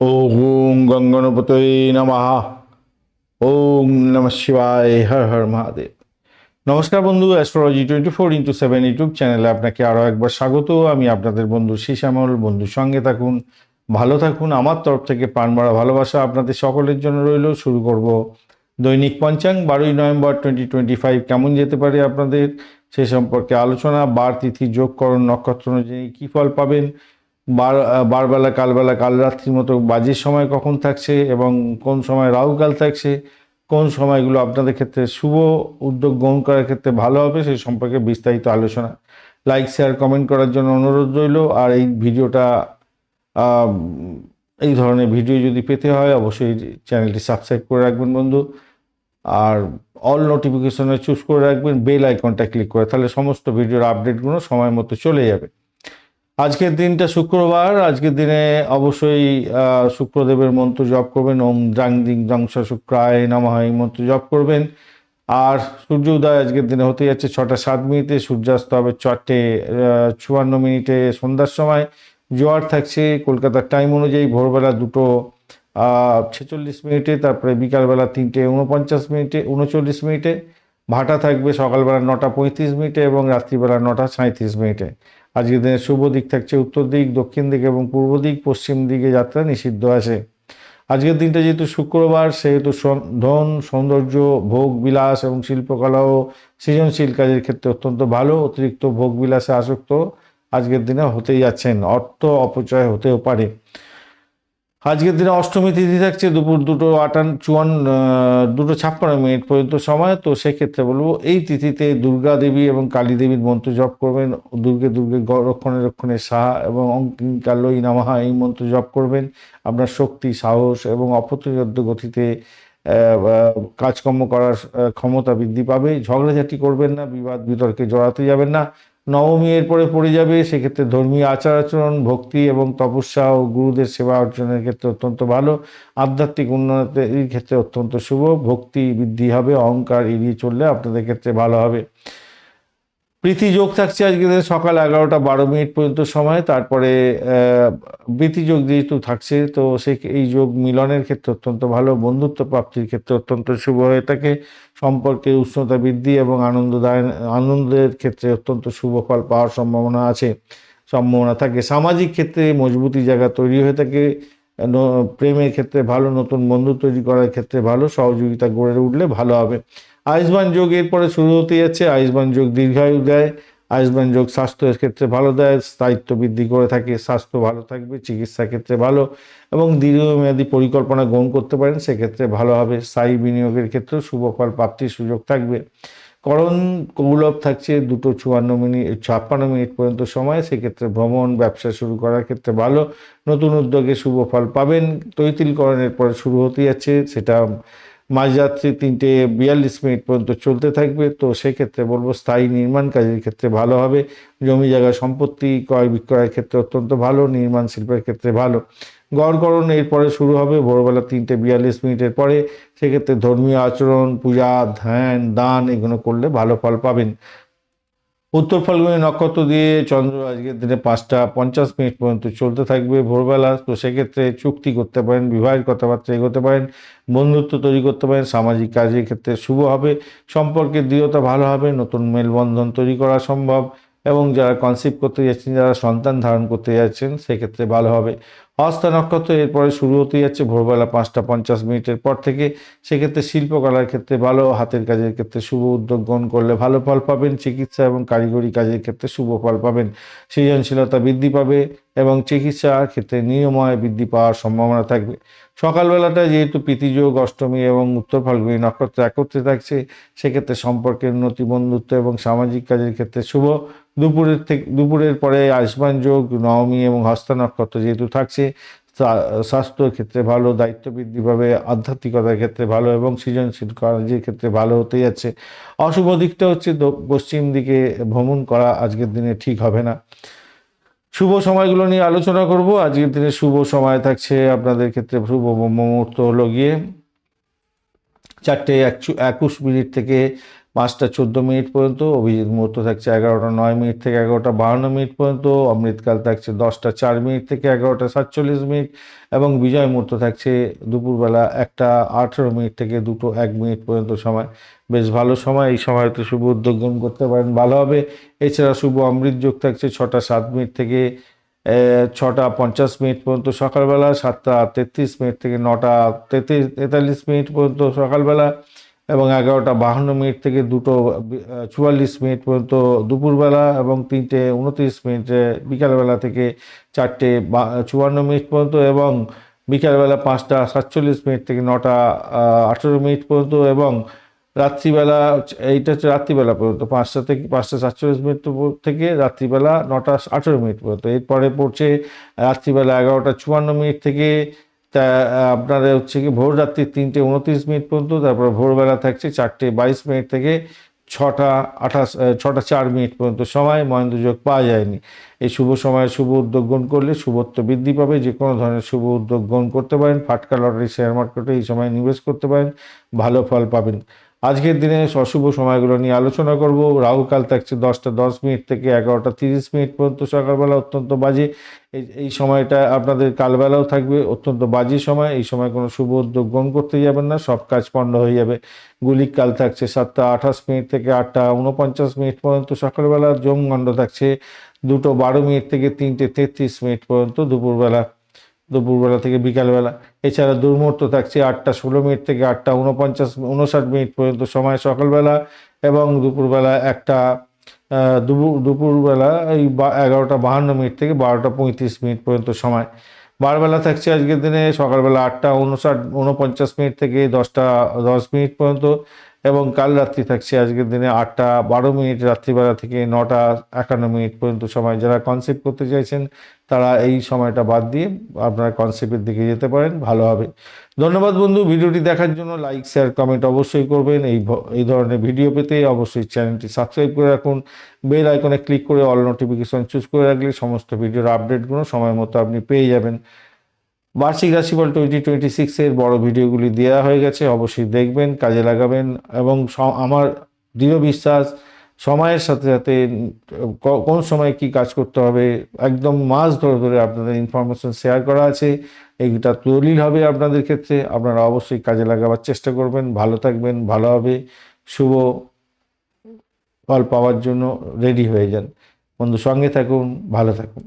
ওম গঙ্গনপতয়ে নমঃ ওম নম শিবায় হর হর মহাদেব নমস্কার বন্ধু astrology twenty four into seven YouTube চ্যানেলে আপনাকে আরও একবার স্বাগত। আমি আপনাদের বন্ধু শ্যামল বন্ধুর সঙ্গে থাকুন, ভালো থাকুন। আমার তরফ থেকে প্রাণমরা ভালোবাসা আপনাদের সকলের জন্য রইল। শুরু করব দৈনিক পঞ্চাং বারোই নভেম্বর টোয়েন্টি টোয়েন্টি ফাইভ কেমন যেতে পারে আপনাদের? সে সম্পর্কে আলোচনা বার তিথি যোগকরণ, নক্ষত্র অনুযায়ী কী ফল পাবেন? বার বারবেলা, কালবেলা, কাল রাত্রির মতো বাজের সময় কখন থাকছে এবং কোন সময় রাহুকাল থাকছে, কোন সময়গুলো আপনাদের ক্ষেত্রে শুভ উদ্যোগ গ্রহণ করার ক্ষেত্রে ভালো হবে সেই সম্পর্কে বিস্তারিত আলোচনা। লাইক শেয়ার কমেন্ট করার জন্য অনুরোধ রইল। আর এই ভিডিওটা এই ধরনের ভিডিও যদি পেতে হয়, অবশ্যই চ্যানেলটি সাবস্ক্রাইব করে রাখবেন বন্ধু। আর অল নোটিফিকেশনে চুজ করে রাখবেন বেল আইকনটা ক্লিক করে, তাহলে সমস্ত ভিডিওর আপডেটগুলো সময় মতো চলে যাবে। আজকের দিনটা শুক্রবার। আজকের দিনে অবশ্যই শুক্রদেবের মন্ত্র জপ করবেন। ওম দ্রাং দিং দংশ শুক্রায় নমঃ এই মন্ত্র জপ করবেন। আর সূর্য উদয় আজকের দিনে হতে যাচ্ছে ছটা সাত মিনিটে। সূর্যাস্ত হবে চারটে চুয়ান্ন মিনিটে সন্ধ্যার সময়। জোয়ার থাকছে কলকাতার টাইম অনুযায়ী। ভোরবেলা দুটো ছেচল্লিশ মিনিটে। তারপরে বিকালবেলা তিনটে উনপঞ্চাশ মিনিটে উনচল্লিশ মিনিটে। ভাটা থাকবে সকালবেলা নটা পঁয়ত্রিশ মিনিটে এবং রাত্রিবেলা নটা সাঁত্রিশ মিনিটে। আজকের দিনে শুভ দিক থাকছে উত্তর দিক, দক্ষিণ দিক এবং পূর্ব দিক, পশ্চিম দিকে যাত্রা নিষিদ্ধ আছে। আজকের দিনটা যেহেতু শুক্রবার, সেহেতু ধন, সৌন্দর্য, ভোগ, বিলাস এবং শিল্পকলা ও সৃজনশীল কাজের ক্ষেত্রে অত্যন্ত ভালো। অতিরিক্ত ভোগ, বিলাসে আসক্ত আজকের দিনে হতেই যাচ্ছেন। অর্থ অপচয় হতেও পারে। আজকের দিনে অষ্টমী তিথি থাকছে, দুপুর দুটো আটান চুয়ান্ন দুটো ছাপ্পান্ন মিনিট পর্যন্ত সময়, তো সেক্ষেত্রে বলব এই তিথিতে দুর্গা দেবী এবং কালী দেবীর মন্ত্র জপ করবেন। দুর্গে দুর্গে রক্ষণে রক্ষণে সাহা এবং অঙ্কিং কাল্লই নামাহা এই মন্ত্র জপ করবেন। আপনার শক্তি, সাহস এবং অপ্রতিরোধ গতিতে কাজকর্ম করার ক্ষমতা বৃদ্ধি পাবে। ঝগড়াঝাটি করবেন না, বিবাদ বিতর্কে জড়াতে যাবেন না। নবমী এরপরে পড়ে যাবে, সেক্ষেত্রে ধর্মীয় আচার আচরণ, ভক্তি এবং তপস্যা ও গুরুদের সেবা অর্জনের ক্ষেত্রে অত্যন্ত ভালো। আধ্যাত্মিক উন্নতির ক্ষেত্রে অত্যন্ত শুভ। ভক্তি বৃদ্ধি হবে, অহংকার এড়িয়ে চললে আপনাদের ক্ষেত্রে ভালো হবে। প্রীতি যোগ থাকছে আজকে সকাল এগারোটা বারো মিনিট পর্যন্ত সময় তারপরে আহ, প্রীতি যোগ যেহেতু থাকছে তো সে এই যোগ মিলনের ক্ষেত্রে অত্যন্ত ভালো বন্ধুত্ব প্রাপ্তির ক্ষেত্রে অত্যন্ত শুভ হয়ে থাকে সম্পর্কের উষ্ণতা বৃদ্ধি এবং আনন্দদায়ন আনন্দের ক্ষেত্রে অত্যন্ত শুভ ফল পাওয়ার সম্ভাবনা আছে সম্ভাবনা থাকে। সামাজিক ক্ষেত্রে মজবুতি জায়গা তৈরি হয়ে থাকে প্রেমের ক্ষেত্রে ভালো নতুন বন্ধু তৈরি করার ক্ষেত্রে ভালো সহযোগিতা গড়ে উঠলে ভালো হবে। আয়ুষ্মান যোগ এরপরে শুরু হতে যাচ্ছে। আয়ুষ্মান যোগ দীর্ঘায়ু দেয়। আয়ুষ্মান যোগ স্বাস্থ্যের ক্ষেত্রে ভালো দেয়। স্থায়িত্ব বৃদ্ধি করে থাকে। স্বাস্থ্য ভালো থাকবে। চিকিৎসা ক্ষেত্রে ভালো এবং দীর্ঘমেয়াদী পরিকল্পনা গ্রহণ করতে পারেন। সেক্ষেত্রে ভালো হবে। স্থায়ী বিনিয়োগের ক্ষেত্রেও শুভ ফল প্রাপ্তির সুযোগ থাকবে। করণ কৌলভ থাকছে দুটো চুয়ান্ন মিনিট, ছাপ্পান্ন মিনিট পর্যন্ত সময়। সেক্ষেত্রে ভ্রমণ, ব্যবসা শুরু করার ক্ষেত্রে ভালো। নতুন উদ্যোগে শুভ ফল পাবেন। তৈতিলকরণের পরে শুরু হতে যাচ্ছে। সেটা মাঝরাত্রি তিনটে বিয়াল্লিশ মিনিট পর্যন্ত চলতে থাকবে, তো সেক্ষেত্রে বলব স্থায়ী নির্মাণ কাজের ক্ষেত্রে ভালো হবে। জমি জায়গা সম্পত্তি, ক্রয় বিক্রয়ের ক্ষেত্রে অত্যন্ত ভালো, নির্মাণ শিল্পের ক্ষেত্রে ভালো। গড়করণ এরপরে শুরু হবে, ভোরবেলা তিনটে বিয়াল্লিশ মিনিটের পরে। সেক্ষেত্রে ধর্মীয় আচরণ, পূজা, ধ্যান, দান, এগুলো করলে ভালো ফল পাবেন। উত্তর ফাল্গুনি নক্ষত্র দিয়ে চন্দ্র আজকের দিনে পাঁচটা পঞ্চাশ মিনিট পর্যন্ত চলতে থাকবে ভোরবেলা। তো সেক্ষেত্রে চুক্তি করতে পারেন, বিবাহের কথাবার্তা এগোতে পারেন, বন্ধুত্ব তৈরি করতে পারেন, সামাজিক কাজের ক্ষেত্রে শুভ হবে, সম্পর্কের দৃঢ়তা ভালো হবে, নতুন মেলবন্ধন তৈরি করা সম্ভব এবং যারা কনসিভ করতে যাচ্ছেন, যারা সন্তান ধারণ করতে যাচ্ছেন, সেক্ষেত্রে ভালো হবে। হস্তা নক্ষত্র এরপরে শুরু হতে যাচ্ছে। ভোরবেলা পাঁচটা পঞ্চাশ মিনিটের পর থেকে সেক্ষেত্রে শিল্পকলার ক্ষেত্রে ভালো, হাতের কাজের ক্ষেত্রে শুভ উদ্যোগ গ্রহণ করলে ভালো ফল পাবেন। চিকিৎসা এবং কারিগরি কাজের ক্ষেত্রে শুভ ফল পাবেন। সৃজনশীলতা বৃদ্ধি পাবে এবং চিকিৎসার ক্ষেত্রে নিয়ময় বৃদ্ধি পাওয়ার সম্ভাবনা থাকবে। সকালবেলাটা যেহেতু প্রীতিযোগ, অষ্টমী এবং উত্তর ফাল্গুনী নক্ষত্র একত্রে থাকছে, সেক্ষেত্রে সম্পর্কের উন্নতি, বন্ধুত্ব এবং সামাজিক কাজের ক্ষেত্রে শুভ। দুপুরের থেকে, দুপুরের পরে আয়ুষ্মান যোগ, নবমী এবং হস্তা নক্ষত্র যেহেতু থাকছে স্বাস্থ্যের ক্ষেত্রে ভালো দায়িত্ব বৃদ্ধি পাবে, আধ্যাত্মিকতার ক্ষেত্রে ভালো এবং সৃজনশীল কাজের ক্ষেত্রে ভালো হতে যাচ্ছে। অশুভ দিকটা হচ্ছে পশ্চিম দিকে ভ্রমণ করা আজকের দিনে ঠিক হবে না। শুভ সময়গুলো নিয়ে আলোচনা করব। আজকের দিনে শুভ সময় থাকছে আপনাদের ক্ষেত্রে শুভ মুহূর্ত হলো গিয়ে চারটে একুশ মিনিট থেকে পাঁচটা চোদ্দ মিনিট পর্যন্ত, অভিজিৎ মুহূর্ত থাকছে এগারোটা নয় মিনিট থেকে এগারোটা বাহান্ন মিনিট পর্যন্ত, অমৃতকাল থাকছে দশটা চার মিনিট থেকে এগারোটা সাতচল্লিশ মিনিট এবং বিজয় মুহূর্ত থাকছে দুপুরবেলা একটা আঠেরো মিনিট থেকে দুটো এক মিনিট পর্যন্ত সময়। বেশ ভালো সময়, এই সময় সময়তে শুভ উদ্যোগ গ্রহণ করতে পারেন, ভালো হবে। এছাড়া শুভ অমৃত যোগ থাকছে ছটা সাত মিনিট থেকে ছটা পঞ্চাশ মিনিট পর্যন্ত সকালবেলা, সাতটা তেত্রিশ মিনিট থেকে নটা তেত্রিশ তেতাল্লিশ মিনিট পর্যন্ত সকালবেলা। এবং এগারোটা বাহান্ন মিনিট থেকে দুটো চুয়াল্লিশ মিনিট পর্যন্ত দুপুরবেলা এবং তিনটে উনত্রিশ মিনিটে বিকালবেলা থেকে চারটে চুয়ান্ন মিনিট পর্যন্ত এবং বিকালবেলা পাঁচটা সাতচল্লিশ মিনিট থেকে নটা আঠেরো মিনিট পর্যন্ত এবং রাত্রিবেলা এইটা হচ্ছে রাত্রিবেলা পর্যন্ত পাঁচটা থেকে, পাঁচটা সাতচল্লিশ মিনিট থেকে রাত্রিবেলা নটা আঠেরো মিনিট পর্যন্ত। এরপরে পড়ছে রাত্রিবেলা এগারোটা চুয়ান্ন মিনিট থেকে তা আপনার হচ্ছে কি ভোর রাত্রি তিনটে উনত্রিশ মিনিট পর্যন্ত, তারপর ভোরবেলা থাকছে চারটে বাইশ মিনিট থেকে ছটা আঠাশ ছটা চার মিনিট পর্যন্ত সময়, মহেন্দ্রযোগ পাওয়া যায়নি। এই শুভ সময়ে শুভ উদ্যোগ গ্রহণ করলে শুভত্ব বৃদ্ধি পাবে, যে কোনো ধরনের শুভ উদ্যোগ গ্রহণ করতে পারেন, ফাটকা লটারি, শেয়ার মার্কেটে এই সময় নিবেশ করতে পারেন, ভালো ফল পাবেন। আজকের দিনে অশুভ সময়গুলো নিয়ে আলোচনা করব। রাহুকাল থাকছে দশটা দশ মিনিট থেকে এগারোটা তিরিশ মিনিট পর্যন্ত সকালবেলা অত্যন্ত বাজে। এই সময়টা আপনাদের কালবেলাও থাকবে, অত্যন্ত বাজে সময়। এই সময় কোনো শুভ উদ্যোগ গ্রহণ করতে যাবেন না, সব কাজ পণ্ড হয়ে যাবে। গুলিক কাল থাকছে সাতটা আঠাশ মিনিট থেকে আটটা উনপঞ্চাশ মিনিট পর্যন্ত সকালবেলা। জমগণ্ড থাকছে দুটো বারো মিনিট থেকে তিনটে তেত্রিশ মিনিট পর্যন্ত দুপুরবেলা। দুপুরবেলা থেকে বিকালবেলা। এছাড়া দুর্মুহূর্ত থাকছে আটটা ষোলো মিনিট থেকে আটটা উনপঞ্চাশ উনষাট মিনিট পর্যন্ত সময় সকালবেলা এবং দুপুরবেলা একটা দুপুর দুপুরবেলা এই এগারোটা বাহান্ন মিনিট থেকে বারোটা পঁয়ত্রিশ মিনিট পর্যন্ত সময়। বারবেলা থাকছে আজকের দিনে সকালবেলা আটটা উনষাট উনপঞ্চাশ মিনিট থেকে দশটা, দশ মিনিট পর্যন্ত এবং কাল রাত্রি থাকছে, আজকের দিনে আটটা বারো মিনিট রাত্রিবেলা থেকে নটা একান্ন মিনিট পর্যন্ত সময়। যারা কনসেপ্ট করতে চাইছেন, তারা এই সময়টা বাদ দিয়ে আপনারা কনসেপ্টের দিকে যেতে পারেন, ভালো হবে। ধন্যবাদ বন্ধু, ভিডিওটি দেখার জন্য লাইক শেয়ার কমেন্ট অবশ্যই করবেন। এই এই ধরনের ভিডিও পেতে অবশ্যই চ্যানেলটি সাবস্ক্রাইব করে রাখুন। বেল আইকনে ক্লিক করে অল নোটিফিকেশন চুজ করে রাখলে সমস্ত ভিডিওর আপডেটগুলো সময় মতো আপনি পেয়ে যাবেন। বার্ষিক রাশিফল টোয়েন্টি টোয়েন্টি সিক্সের বড় ভিডিওগুলি দেওয়া হয়ে গেছে, অবশ্যই দেখবেন, কাজে লাগাবেন এবং আমার দৃঢ় বিশ্বাস, সময়ের সাথে সাথে কোন সময় কি কাজ করতে হবে, একদম মাস ধরে ধরে আপনাদের ইনফরমেশন শেয়ার করা আছে, এইটা দলিল হবে আপনাদের ক্ষেত্রে, আপনারা অবশ্যই কাজে লাগাবার চেষ্টা করবেন, ভালো থাকবেন, ভালো হবে, শুভ ফল পাওয়ার জন্য রেডি হয়ে যান। বন্ধু সঙ্গে থাকুন, ভালো থাকুন।